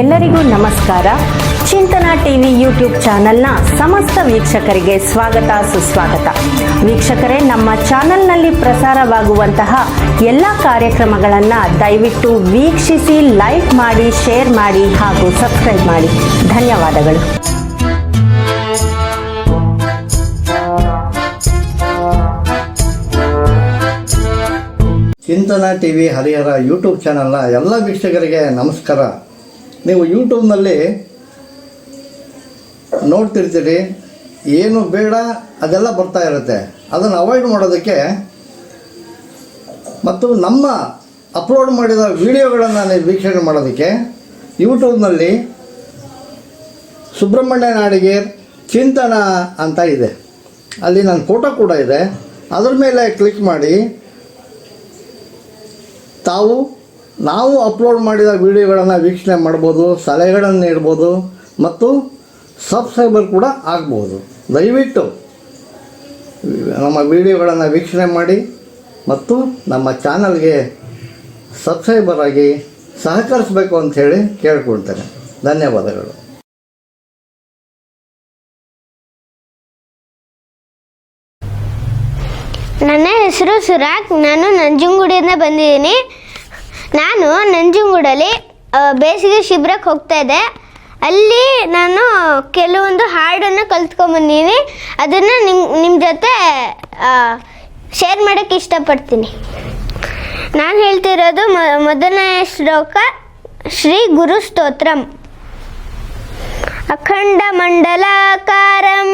ಎಲ್ಲರಿಗೂ ನಮಸ್ಕಾರ. ಚಿಂತನ ಟಿವಿ ಯೂಟ್ಯೂಬ್ ಚಾನೆಲ್ನ ಸಮಸ್ತ ವೀಕ್ಷಕರಿಗೆ ಸ್ವಾಗತ, ಸುಸ್ವಾಗತ. ವೀಕ್ಷಕರೇ, ನಮ್ಮ ಚಾನೆಲ್ನಲ್ಲಿ ಪ್ರಸಾರವಾಗುವಂತಹ ಎಲ್ಲ ಕಾರ್ಯಕ್ರಮಗಳನ್ನು ದಯವಿಟ್ಟು ವೀಕ್ಷಿಸಿ, ಲೈಕ್ ಮಾಡಿ, ಶೇರ್ ಮಾಡಿ ಹಾಗೂ ಸಬ್ಸ್ಕ್ರೈಬ್ ಮಾಡಿ. ಧನ್ಯವಾದಗಳು. ಚಿಂತನ ಟಿವಿ ಹರಿಹರ ಯೂಟ್ಯೂಬ್ ಚಾನೆಲ್ನ ಎಲ್ಲ ವೀಕ್ಷಕರಿಗೆ ನಮಸ್ಕಾರ. ನೀವು ಯೂಟ್ಯೂಬ್ನಲ್ಲಿ ನೋಡ್ತಿರ್ತೀರಿ, ಏನು ಬೇಡ ಅದೆಲ್ಲ ಬರ್ತಾ ಇರುತ್ತೆ. ಅದನ್ನು ಅವಾಯ್ಡ್ ಮಾಡೋದಕ್ಕೆ ಮತ್ತು ನಮ್ಮ ಅಪ್ಲೋಡ್ ಮಾಡಿದ ವಿಡಿಯೋಗಳನ್ನು ವೀಕ್ಷಣೆ ಮಾಡೋದಕ್ಕೆ ಯೂಟ್ಯೂಬ್ನಲ್ಲಿ ಸುಬ್ರಹ್ಮಣ್ಯ ನಾಡಿಗೆ ಚಿಂತನ ಅಂತ ಇದೆ. ಅಲ್ಲಿ ನನ್ನ ಫೋಟೋ ಕೂಡ ಇದೆ. ಅದ್ರ ಮೇಲೆ ಕ್ಲಿಕ್ ಮಾಡಿ ತಾವು ನಾವು ಅಪ್ಲೋಡ್ ಮಾಡಿದ ವಿಡಿಯೋಗಳನ್ನು ವೀಕ್ಷಣೆ ಮಾಡ್ಬೋದು, ಸಲಹೆಗಳನ್ನು ನೀಡ್ಬೋದು ಮತ್ತು ಸಬ್ಸ್ಕ್ರೈಬರ್ ಕೂಡ ಆಗ್ಬೋದು. ದಯವಿಟ್ಟು ನಮ್ಮ ವಿಡಿಯೋಗಳನ್ನು ವೀಕ್ಷಣೆ ಮಾಡಿ ಮತ್ತು ನಮ್ಮ ಚಾನಲ್ಗೆ ಸಬ್ಸ್ಕ್ರೈಬರ್ ಆಗಿ ಸಹಕರಿಸಬೇಕು ಅಂತ ಹೇಳಿ ಕೇಳ್ಕೊಳ್ತೇನೆ. ಧನ್ಯವಾದಗಳು. ನನ್ನ ಹೆಸರು ಸುರಾಗ್, ನಾನು ನಂಜುಂಗುಡಿಯಿಂದ ಬಂದಿದ್ದೀನಿ. ನಾನು ನಂಜುಂಗೂಡಲ್ಲಿ ಬೇಸಿಗೆ ಶಿಬಿರಕ್ಕೆ ಹೋಗ್ತಾ ಇದ್ದೆ. ಅಲ್ಲಿ ನಾನು ಕೆಲವೊಂದು ಹಾಡನ್ನು ಕಲ್ತ್ಕೊಂಬಂದೀನಿ. ಅದನ್ನು ನಿಮ್ಮ ನಿಮ್ಮ ಜೊತೆ ಶೇರ್ ಮಾಡೋಕ್ಕೆ ಇಷ್ಟಪಡ್ತೀನಿ. ನಾನು ಹೇಳ್ತಿರೋದು ಮೊದಲನೇ ಶ್ಲೋಕ, ಶ್ರೀ ಗುರು ಸ್ತೋತ್ರಂ. ಅಖಂಡ ಮಂಡಲಾಕಾರಂ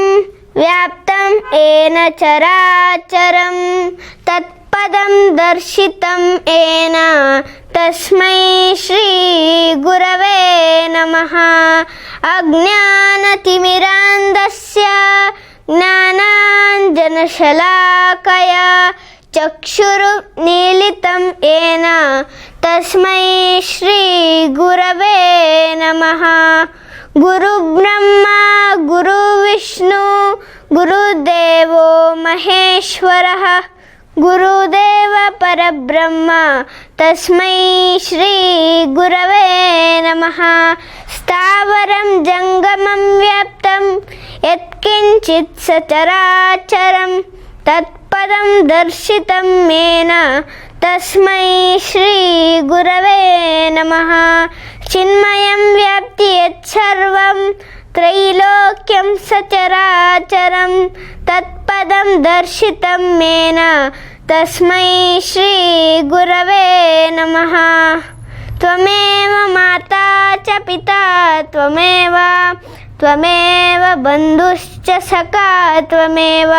ವ್ಯಾಪ್ತಂ ಏನ ಚರಾಚರಂ ತತ್ तत्पदं दर्शितं येन तस्मै श्रीगुरवे नमः। अज्ञानतिमिरान्धस्य ज्ञानाञ्जनशलाकया चक्षुरुमीलितं येन तस्मै श्रीगुरवे नमः। गुरुब्रह्मा गुरुविष्णु गुरुदेवो महेश्वरः గురుదేవ పరబ్రహ్మ తస్మై శ్రీ గురవే నమ. స్థావరం జంగమం వ్యాప్తం యత్కించిత్ సచరాచరం. తత్పదం దర్శితం మేన తస్మై శ్రీ గురవే నమ. చిన్మయం వ్యాప్తి యత్సర్వం त्रैलोक्यं सचराचरं तत्पदं दर्शितं मेन। तस्मै श्रीगुरवे नमः। त्वमेव माता च पिता त्वमेव त्वमेव बन्धुश्च सखा त्वमेव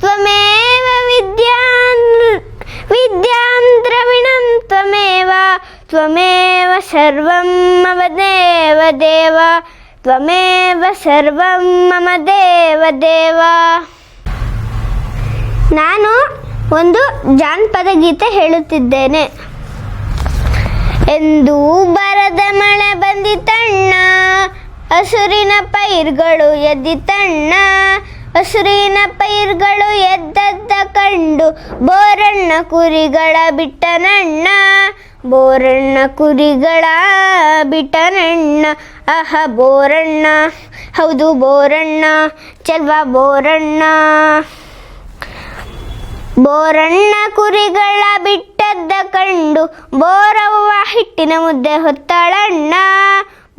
त्वमेव विद्यां विद्यां द्रविणं त्वमेव त्वमेव सर्वं मम देव देव। त्वमेव सर्वं मम ದೇವ ದೇವ ನಾನು ಒಂದು ಜಾನಪದ ಗೀತೆ ಹೇಳುತ್ತಿದ್ದೇನೆ ಎಂದು ಬರದ ಮಳೆ ಬಂದಿತಣ್ಣ ಹಸುರಿನ ಪೈರ್ಗಳು ಎದ್ದಿತಣ್ಣ ಹಸುರಿನ ಪೈರ್ಗಳು ಎದ್ದದ್ದ ಕಂಡು ಬೋರಣ್ಣ ಕುರಿಗಳ ಬಿಟ್ಟನಣ್ಣ ಬೋರಣ್ಣ ಕುರಿಗಳ ಬಿಟ್ಟನಣ್ಣ ಅಹ ಬೋರಣ್ಣ. ಹೌದು ಬೋರಣ್ಣ. ಚಲ್ವಾ ಬೋರಣ್ಣ. ಬೋರಣ್ಣ ಕುರಿಗಳ ಬಿಟ್ಟದ್ದ ಕಂಡು ಬೋರವ್ವ ಹಿಟ್ಟಿನ ಮುದ್ದೆ ಹೊತ್ತಳಣ್ಣ.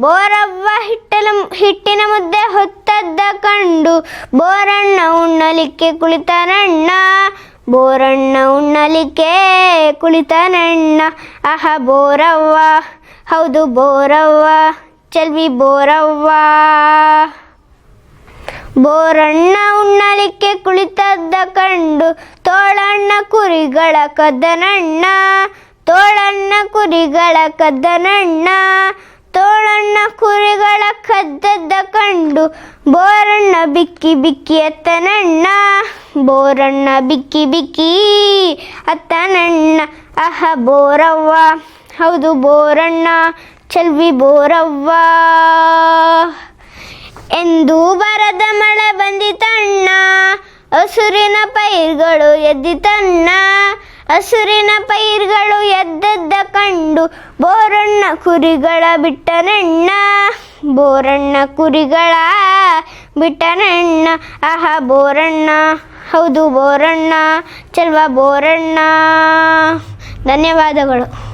ಬೋರವ್ವ ಹಿಟ್ಟಲ ಹಿಟ್ಟಿನ ಮುದ್ದೆ ಹೊತ್ತದ್ದ ಕಂಡು ಬೋರಣ್ಣ ಉಣ್ಣಲಿಕ್ಕೆ ಕುಳಿತನಣ್ಣ. ಬೋರಣ್ಣ ಉಣ್ಣಲಿಕ್ಕೆ ಕುಳಿತನಣ್ಣ. ಅಹ ಬೋರವ್ವ. ಹೌದು, ಬೋರವ್ವ. ಚಲ್ವಿ, ಬೋರವ್ವ. ಬೋರಣ್ಣ ಉಣ್ಣಲಿಕ್ಕೆ ಕುಳಿತದ್ದ ಕಂಡು ತೋಳಣ್ಣ ಕುರಿಗಳ ಕದ್ದನಣ್ಣ. ತೋಳಣ್ಣ ಕುರಿಗಳ ಕದ್ದನಣ್ಣ. ತೋಳಣ್ಣ ಕುರಿಗಳ ಕದ್ದದ್ದ ಕಂಡು, ಬೋರಣ್ಣ ಬಿಕ್ಕಿ ಬಿಕ್ಕಿ ಅತ್ತನಣ್ಣ, ಬೋರಣ್ಣ ಬಿಕ್ಕಿ ಬಿಕ್ಕಿ ಅತ್ತನಣ್ಣ. ಅಹ ಬೋರವ್ವ, ಹೌದು ಬೋರಣ್ಣ, ಚಲ್ವಿ ಬೋರವ್ವ. ಎಂದು ಬರದ ಮಳೆ ಬಂದಿತಣ್ಣ, ಹಸುರಿನ ಪೈರುಗಳು ಎದ್ದಿತಣ್ಣ. ಹಸುರಿನ ಪೈರುಗಳು ಎದ್ದದ್ದ ಕಂಡು, ಬೋರಣ್ಣ ಕುರಿಗಳ ಬಿಟ್ಟನಣ್ಣ, ಬೋರಣ್ಣ ಕುರಿಗಳ ಬಿಟ್ಟನಣ್ಣ. ಆಹ, ಬೋರಣ್ಣ. ಹೌದು, ಬೋರಣ್ಣ. ಚಲ್ವ, ಬೋರಣ್ಣ. ಧನ್ಯವಾದಗಳು.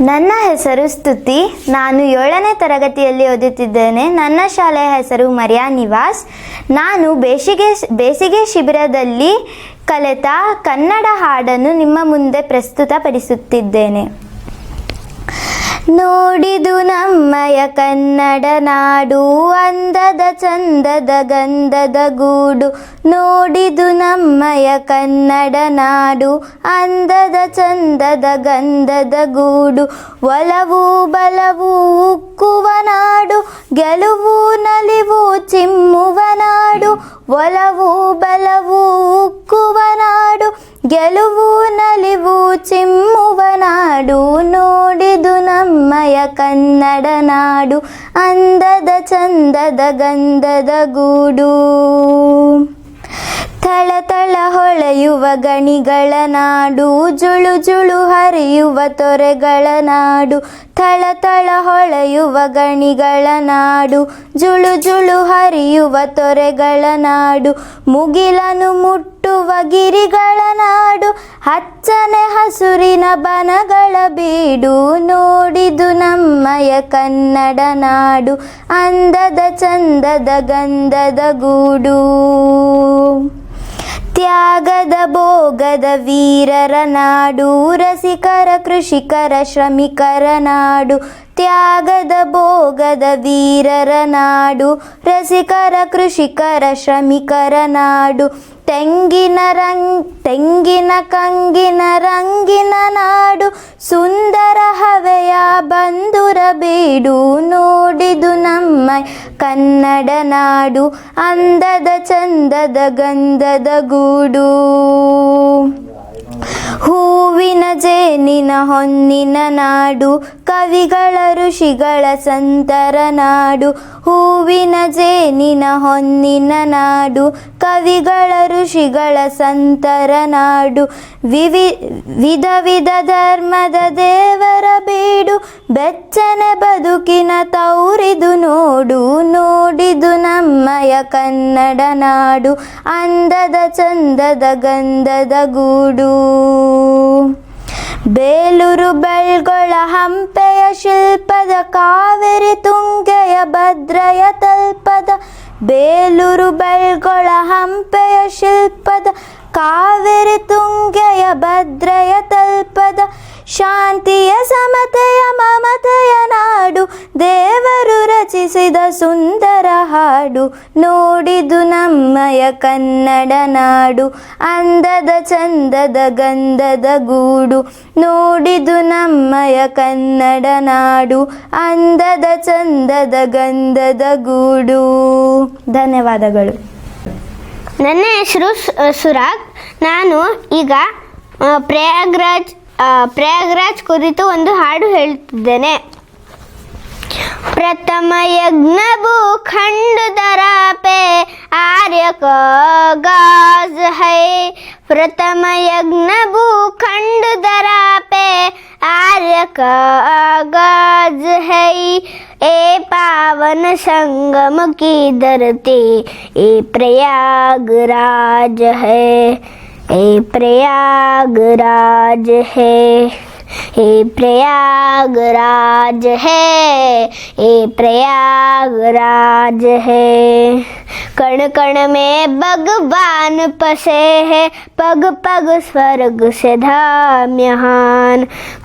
ನನ್ನ ಹೆಸರು ಸ್ತುತಿ. ನಾನು ಏಳನೇ ತರಗತಿಯಲ್ಲಿ ಓದುತ್ತಿದ್ದೇನೆ. ನನ್ನ ಶಾಲೆಯ ಹೆಸರು ಮರ್ಯಾ ನಿವಾಸ್. ನಾನು ಬೇಸಿಗೆ ಬೇಸಿಗೆ ಶಿಬಿರದಲ್ಲಿ ಕಲಿತ ಕನ್ನಡ ಹಾಡನ್ನು ನಿಮ್ಮ ಮುಂದೆ ಪ್ರಸ್ತುತಪಡಿಸುತ್ತಿದ್ದೇನೆ. ನೋಡಿದು ನಮ್ಮಯ ಕನ್ನಡ ನಾಡು, ಅಂದದ ಚಂದದ ಗಂಧದ ಗೂಡು. ನೋಡಿದು ನಮ್ಮಯ ಕನ್ನಡ ನಾಡು, ಅಂದದ ಚಂದದ ಗಂಧದ ಗೂಡು. ಒಲವು ಬಲವು ಉಕ್ಕುವ ನಾಡು, ಗೆಲುವು ನಲಿವು ಚಿಮ್ಮುವ ನಾಡು. ಒಲವು ಬಲವು ಉಕ್ಕುವ ನಾಡು. ಗೆಲುವು ನಲಿವು ಚಿಮ್ಮುವ ನಾಡು ನೋಡಿದು ನಮ್ಮಯ ಕನ್ನಡ ನಾಡು, ಅಂದದ ಚಂದದ ಗಂಧದ ಗೂಡು. ಥಳಥಳ ಹೊಳೆಯುವ ಗಣಿಗಳ ನಾಡು, ಜುಳು ಜುಳು ಹರಿಯುವ ತೊರೆಗಳ ನಾಡು ಥಳಥಳ ಹೊಳೆಯುವ ಗಣಿಗಳ ನಾಡು, ಜುಳು ಜುಳು ಹರಿಯುವ ತೊರೆಗಳ ನಾಡು, ಮುಗಿಲನು ಮುಟ್ಟುವ ಗಿರಿಗಳ ನಾಡು, ಹಚ್ಚನೆ ಹಸುರಿನ ಬನಗಳ ಬೀಡು, ನೋಡಿದು ನಮ್ಮಯ ಕನ್ನಡ ನಾಡು, ಅಂದದ ಚಂದದ ಗಂಧದ ಗೂಡು. ತ್ಯಾಗದ ಭೋಗದ ವೀರರ ನಾಡು, ರಸಿಕರ ಕೃಷಿಕರ ಶ್ರಮಿಕರ ನಾಡು ತ್ಯಾಗದ ಭೋಗದ ವೀರರ ನಾಡು, ರಸಿಕರ, ಕೃಷಿಕರ, ಶ್ರಮಿಕರ ನಾಡು. ತೆಂಗಿನ ರಂಗ್, ತೆಂಗಿನ ಕಂಗಿನ ರಂಗಿನ ನಾಡು. ಸುಂದರ ಹವೆಯ ಬಂಧುರ ಬೀಡು, ನೋಡಿದು ನಮ್ಮ ಕನ್ನಡ ನಾಡು. ಅಂದದ, ಚಂದದ, ಗಂಧದ ಗೂಡು. ಹೂವಿನ ಜೇನಿನ ಹೊನ್ನಿನ ನಾಡು ಕವಿಗಳ ಋಷಿಗಳ ಸಂತರ ನಾಡು. ಹೂವಿನ ಜೇನಿನ ಹೊನ್ನಿನ ನಾಡು, ಕವಿಗಳ ಋಷಿಗಳ ಸಂತರ ನಾಡು. ವಿವಿ, ವಿಧ ವಿಧ ಧರ್ಮದ ದೇವರ ಬೀಡು, ಬೆಚ್ಚನೆ ಬದುಕಿನ ತೌರಿದು ನೋಡು, ನೋಡಿದು ನಮ್ಮಯ ಕನ್ನಡ ನಾಡು. ಅಂದದ ಚಂದದ ಗಂಧದ ಗೂಡು. ಬೇಲೂರು ಬೆಳ್ಗೊಳ ಹಂಪೆಯ ಶಿಲ್ಪದ ಕಾವೇರಿ ತುಂಗೆಯ ಭದ್ರಯ ತಲ್ಪದ ಬೇಲೂರು ಬೆಳ್ಗೊಳ ಹಂಪೆಯ ಶಿಲ್ಪದ ಕಾವೇರಿ ತುಂಗೆಯ ಭದ್ರಯ ತಲ್ಪದ ಶಾಂತಿಯ ಸಮತೆಯ ಮಮತೆಯ ನಾಡು, ದೇವರು ರಚಿಸಿದ ಸುಂದರ ಹಾಡು, ನೋಡಿದು ನಮ್ಮಯ ಕನ್ನಡ ನಾಡು, ಅಂದದ ಚಂದದ ಗಂಧದ ಗೂಡು, ನೋಡಿದು ನಮ್ಮಯ ಕನ್ನಡ ನಾಡು, ಅಂದದ ಚಂದದ ಗಂಧದ ಗೂಡು. ಧನ್ಯವಾದಗಳು. ನನ್ನ ಹೆಸರು ಸುರಾಗ್. ನಾನು ಈಗ ಪ್ರಯಾಗ್ರಾಜ್ ಪ್ರಯಾಗ್ರಾಜ್ ಕುರಿತು ಒಂದು ಹಾಡು ಹೇಳುತ್ತಿದ್ದೇನೆ प्रथम यज्ञ भूखंड दरा पे आर्य का गाज है प्रथम यज्ञ भूखंड दरा पे आर्य का गाज है ए पावन संगम की धरती ए प्रयागराज है ए प्रयागराज है हे प्रयागराज है हे प्रयागराज है। कण कण में भगवान पसे है पग पग स्वर्ग से धाम यहाँ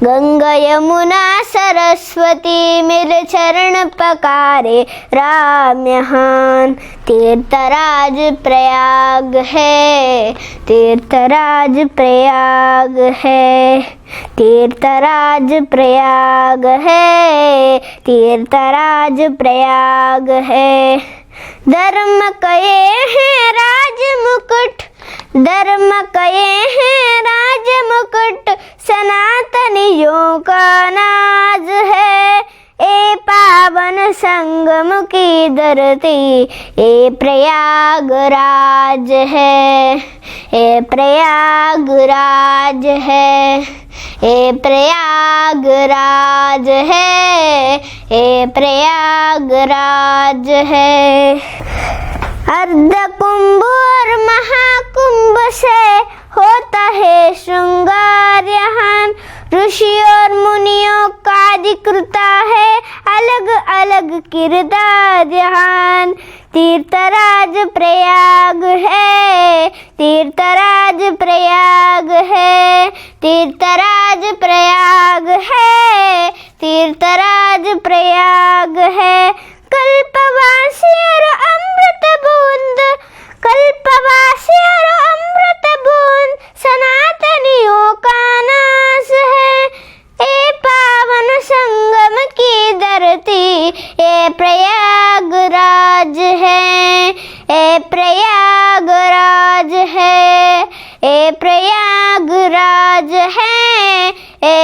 गंगा यमुना सरस्वती मिल चरण पकारे राम यहाँ तीर्थराज प्रयाग है, तीर्थराज प्रयाग है। तीर्थराज प्रयाग है, तीर्थराज प्रयाग है। धर्म कहे हैं राज मुकुट, धर्म कहे हैं राज मुकुट, सनातनियों का नाज है। ए पावन संगम की धरती ये प्रयागराज है ये प्रयागराज है ये प्रयागराज है ये प्रयागराज है। अर्ध दिखता है। अलग अलग किरदार यहाँ तीर्थराज प्रयाग है। तीर्थराज प्रयाग है। तीर्थराज प्रयाग है। तीर्थराज प्रयाग है। कल्पवासी और अमृत बूंद। कल्पवासी और अमृत बूंद। सनातनियों का नाश है।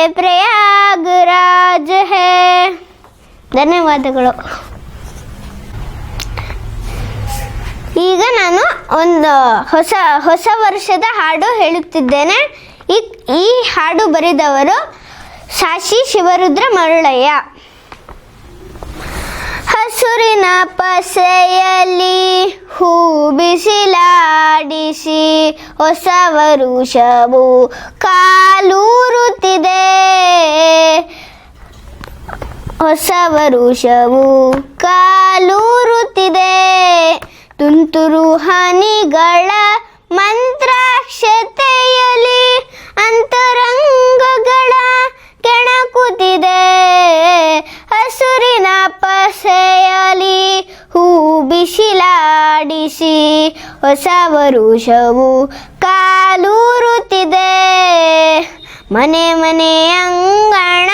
ಪ್ರಯಾಗರಾಜ ಹೇ. ಧನ್ಯವಾದಗಳು. ಈಗ ನಾನು ಒಂದು ಹೊಸ ಹೊಸ ವರ್ಷದ ಹಾಡು ಹೇಳುತ್ತಿದ್ದೇನೆ. ಈ ಈ ಹಾಡು ಬರೆದವರು ಸಾಶಿ ಶಿವರುದ್ರ ಮರುಳಯ್ಯ. ಹಸುರಿನ ಪಸೆಯಲ್ಲಿ ಹೂ ಬಿಸಿಲಾಡಿಸಿ ಹೊಸ ವರುಷವು ಕಾಲೂರುತ್ತಿದೆ. ಹೊಸ ವರುಷವು ಕಾಲೂರುತ್ತಿದೆ. ತುಂತುರು ಹನಿಗಳ ಮಂತ್ರಾಕ್ಷತೆಯಲ್ಲಿ ಅಂತರಂಗಗಳ ಕೆಣಕುತ್ತಿದೆ ಹಸುರಿನ ಪಸೆಯಲಿ ಹೂ ಬಿಸಿಲಾಡಿಸಿ ಹೊಸ ವರುಷವು ಕಾಲೂರುತ್ತಿದೆ. ಮನೆ ಮನೆ ಅಂಗಣ,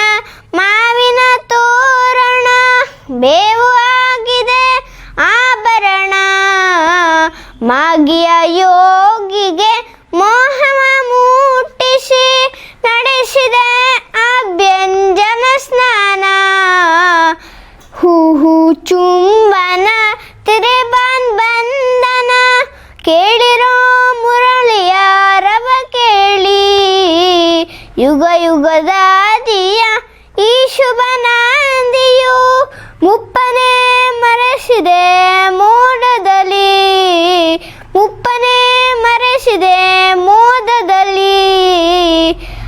ಮಾವಿನ ತೋರಣ, ಬೇವು ಆಗಿದೆ ಆಭರಣ. ಮಾಗಿಯ ಯೋಗಿಗೆ ಕೇಳಿರೋ ಮುರಳಿಯ ರವ ಕೇಳಿ. ಯುಗ ಯುಗದಾದಿಯ ಈ ಶುಭ ನಾಂದಿಯು ಮುಪ್ಪನೆ ಮರೆಸಿದೆ ಮೋಡದಲ್ಲಿ ಮುಪ್ಪನೆ ಮರೆಸಿದೆ ಮೋದದಲ್ಲಿ.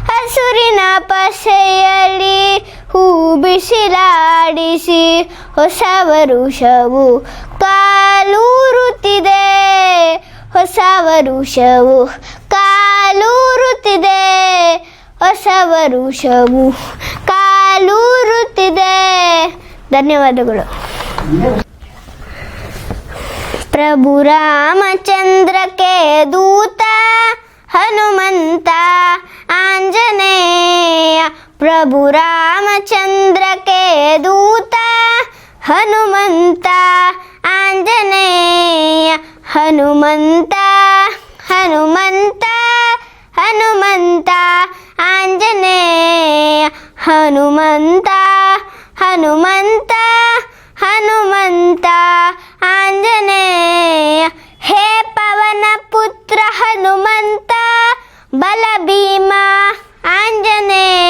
ಹಸುರಿನ ಪಸೆಯಲ್ಲಿ ಹೂ ಬಿಸಿಲಾಡಿಸಿ ಹೊಸ ವರುಷವು ಕಾಲೂರುತ್ತಿದೆ. ಹೊಸ ವರುಷವು ಕಾಲೂರುತ್ತಿದೆ. ಹೊಸ ವರುಷವು ಕಾಲೂರುತ್ತಿದೆ. ಧನ್ಯವಾದಗಳು. ಪ್ರಭು ರಾಮಚಂದ್ರಕ್ಕೆ ದೂತ ಹನುಮಂತ ಆಂಜನೇಯ. ಪ್ರಭು ರಾಮಚಂದ್ರಕ್ಕೆ ದೂತ ಹನುಮಂತ ಆಂಜನೇಯ. హనుమంత హనుమంత హనుమంత ఆంజనేయ హనుమంత హనుమంత హనుమంత ఆంజనేయ హే పవన పుత్ర హనుమంత బలభీమా ఆంజనేయ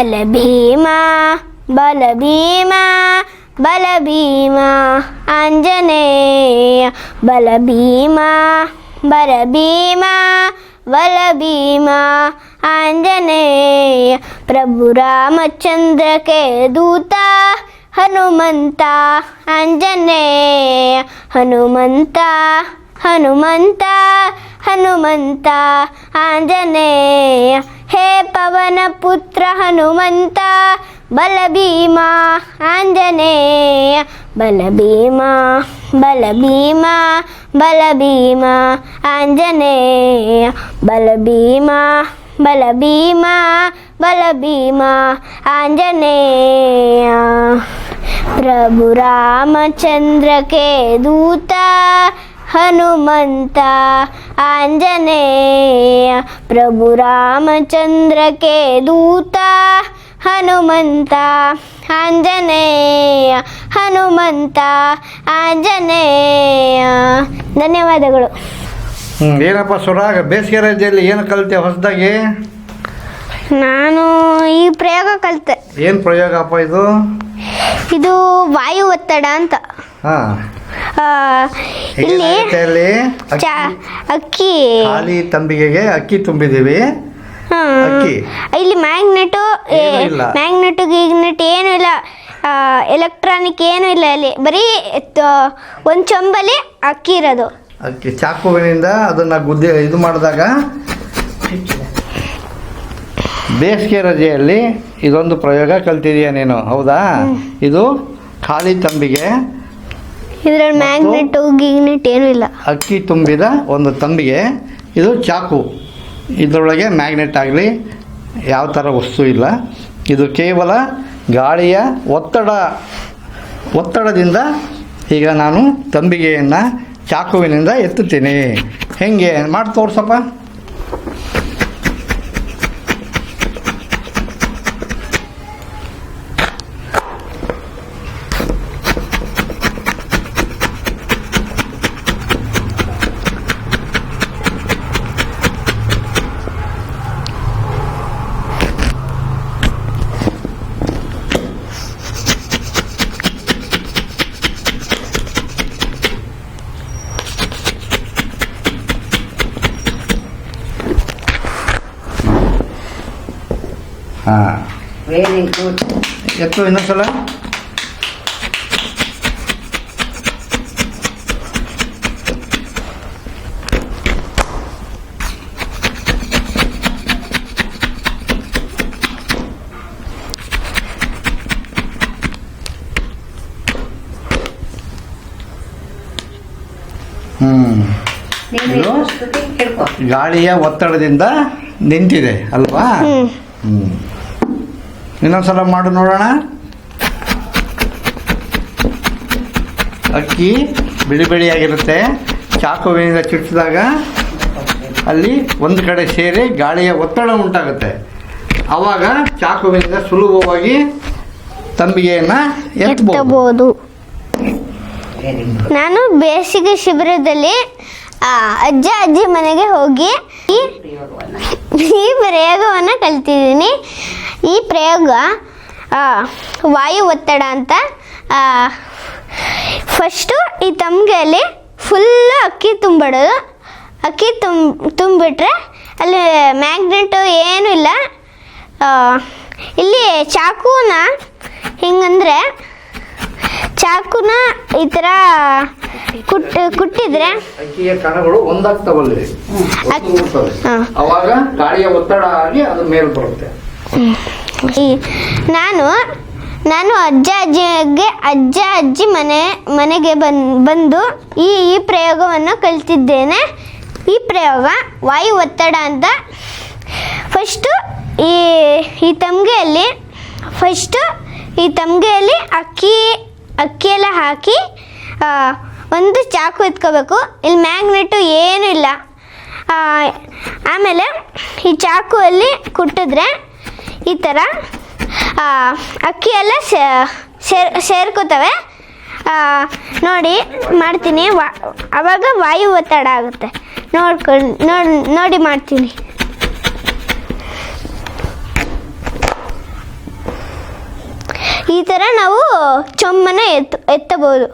బల భీమా బల భీమా బల భీమా ఆంజనేయ బల భీమా బల భీమా బల భీమా ఆంజనేయ ప్రభు రామచంద్రకే దూత హనుమంత ఆంజనేయ హనుమంత హనుమంత హనుమంత ఆంజనేయ ಪವನಪುತ್ರ ಹನುಮಂತ ಬಲಭೀಮ ಆಂಜನೇಯ ಬಲಭೀಮ ಬಲಭೀಮ ಬಲಭೀಮ ಆಂಜನೇಯ ಬಲಭೀಮ ಬಲಭೀಮ బలభీమ ఆంజనేయ ప్రభు రామచంద్రకే దూత ಹನುಮಂತ ಆಂಜನೇಯ ಪ್ರಭು ರಾಮಚಂದ್ರಕ್ಕೆ ದೂತ. ಹನುಮಂತ ಆಂಜನೇಯ ಹನುಮಂತ ಆಂಜನೇಯ. ಧನ್ಯವಾದಗಳು. ಏನಪ್ಪ ಸುರಾಗ ಬೇಸಿಗೆ ರಜೆಯಲ್ಲಿ ಏನು ಕಲಿತೆ ಹೊಸದಾಗಿ? ನಾನು ಈ ಪ್ರಯೋಗ ಕಲಿತೆ. ಏನು ಪ್ರಯೋಗ ಅಪ್ಪ ಇದು? ಇದು ವಾಯು ಒತ್ತಡ ಅಂತ. ಹಾಂ. ಇಲ್ಲಿ ಚಾ ಅಕ್ಕಿ. ಖಾಲಿ ತಂಬಿಗೆಗೆ ಅಕ್ಕಿ ತುಂಬಿದೀವಿ ಅಕ್ಕಿ. ಇಲ್ಲಿ ಮ್ಯಾಗ್ನೆಟು ಮ್ಯಾಗ್ನೆಟ್ ಇಲ್ಲ. ಮ್ಯಾಗ್ನೆಟು ಗೀಗ್ನೆಟ್ ಏನು ಇಲ್ಲ. ಎಲೆಕ್ಟ್ರಾನಿಕ್ ಏನು ಇಲ್ಲ ಇಲ್ಲಿ ಬರೀ ಒಂದು ಚೊಂಬಲಿ ಅಕ್ಕಿ ಇರೋದು. ಅಕ್ಕಿ ಚಾಕುವಿನಿಂದ ಅದನ್ನು ಗುದ್ದಿ ಇದು ಮಾಡಿದಾಗ ಬೇಸಿಗೆ ರಜೆಯಲ್ಲಿ ಇದೊಂದು ಪ್ರಯೋಗ ಕಲ್ತಿದೀಯ ನೀನು. ಹೌದಾ? ಇದು ಖಾಲಿ ತಂಬಿಗೆ ಇದ್ರಲ್ಲಿ ಮ್ಯಾಗ್ನೆಟ್ ಗಿಗ್ನೆಟ್ ಏನು ಇಲ್ಲ. ಅಕ್ಕಿ ತುಂಬಿದ ಒಂದು ತಂಬಿಗೆ ಇದು ಚಾಕು. ಇದರೊಳಗೆ ಮ್ಯಾಗ್ನೆಟ್ ಆಗಲಿ ಯಾವ ಥರ ವಸ್ತು ಇಲ್ಲ. ಇದು ಕೇವಲ ಗಾಳಿಯ ಒತ್ತಡ ಒತ್ತಡದಿಂದ ಈಗ ನಾನು ತಂಬಿಗೆಯನ್ನು ಚಾಕುವಿನಿಂದ ಎತ್ತುತ್ತೀನಿ. ಹೆಂಗೆ? ಮಾಡಿ ತೋರ್ಸಪ್ಪ ಹಾಂ ವೆರಿ ಗುಡ್ ಎತ್ತು ಇನ್ನೊಂದ್ಸಲ ಗಾಳಿಯ ಒತ್ತಡದಿಂದ ನಿಂತಿದೆ ಅಲ್ವಾ? ಹ್ಮ್. ಇನ್ನೊಂದ್ಸಲ ಮಾಡು ನೋಡೋಣ. ಅಕ್ಕಿ ಬಿಳಿ ಬಿಳಿಯಾಗಿರುತ್ತೆ. ಚಾಕುವಿನಿಂದ ಚುಚ್ಚಿದಾಗ ಅಲ್ಲಿ ಒಂದು ಕಡೆ ಸೇರಿ ಗಾಳಿಯ ಒತ್ತಡ ಉಂಟಾಗುತ್ತೆ. ಅವಾಗ ಚಾಕುವಿನಿಂದ ಸುಲಭವಾಗಿ ತಂಬಿಗೆಯನ್ನು ಎತ್ತಬಹುದು ನಾನು ಬೇಸಿಗೆ ಶಿಬಿರದಲ್ಲಿ ಆ, ಅಜ್ಜ ಅಜ್ಜಿ ಮನೆಗೆ ಹೋಗಿ ಈ ಪ್ರಯೋಗವನ್ನ ಕಲ್ತಿದ್ದೀನಿ. ಈ ಪ್ರಯೋಗ ವಾಯು ಒತ್ತಡ ಅಂತ ಫಸ್ಟು ಈ ತಮ್ಗೆಯಲ್ಲಿ ಫುಲ್ಲು ಅಕ್ಕಿ ತುಂಬಿಡೋದು. ಅಕ್ಕಿ ತುಂಬ ತುಂಬಿಟ್ರೆ ಅಲ್ಲಿ ಮ್ಯಾಗ್ನೆಟು ಏನೂ ಇಲ್ಲ. ಇಲ್ಲಿ ಚಾಕುನ ಹಿಂಗಂದ್ರೆ ಚಾಕುನ ಈ ಥರ ಕುಟ್ ಕುಟ್ಟಿದ್ರೆ ಅಕ್ಕಿಯ ಕಣಗಳು ಒಂದಾಗ್ತಾವಲ್ಲಿ ಅವಾಗ ಗಾಳಿಯ ಒತ್ತಡ ಆಗಿ ಅದು ಮೇಲೆ ಬರುತ್ತೆ. ನಾನು ನಾನು ಅಜ್ಜ ಅಜ್ಜಿಗೆ ಅಜ್ಜ ಅಜ್ಜಿ ಮನೆ ಮನೆಗೆ ಬನ್ ಬಂದು ಈ ಈ ಪ್ರಯೋಗವನ್ನು ಕಲಿತಿದ್ದೇನೆ. ಈ ಪ್ರಯೋಗ ವಾಯು ಒತ್ತಡ ಅಂತ. ಫಸ್ಟು ಈ ಈ ತಮ್ಗೆಯಲ್ಲಿ ಫಸ್ಟು ಈ ತಮ್ಗೆಯಲ್ಲಿ ಅಕ್ಕಿ ಅಕ್ಕಿ ಎಲ್ಲ ಹಾಕಿ ಒಂದು ಚಾಕು ಎತ್ಕೋಬೇಕು. ಇಲ್ಲಿ ಮ್ಯಾಗ್ನೆಟು ಏನೂ ಇಲ್ಲ. ಆಮೇಲೆ ಈ ಚಾಕುವಲ್ಲಿ ಕುಟ್ಟಿದ್ರೆ ಈ ಥರ ಅಕ್ಕಿಯೆಲ್ಲ ಸೇರ್, ಸೇರ್ಕೋತವೆ. ನೋಡಿ, ಮಾಡ್ತೀನಿ. ವಾ, ಅವಾಗ ವಾಯು ಒತ್ತಡ ಆಗುತ್ತೆ. ನೋಡ್ಕೊಂಡು ನೋಡಿ ನೋಡಿ ಮಾಡ್ತೀನಿ. ಈ ಥರ ನಾವು ಚೊಮ್ಮನ ಎತ್ತ ಎತ್ತಬಹುದು.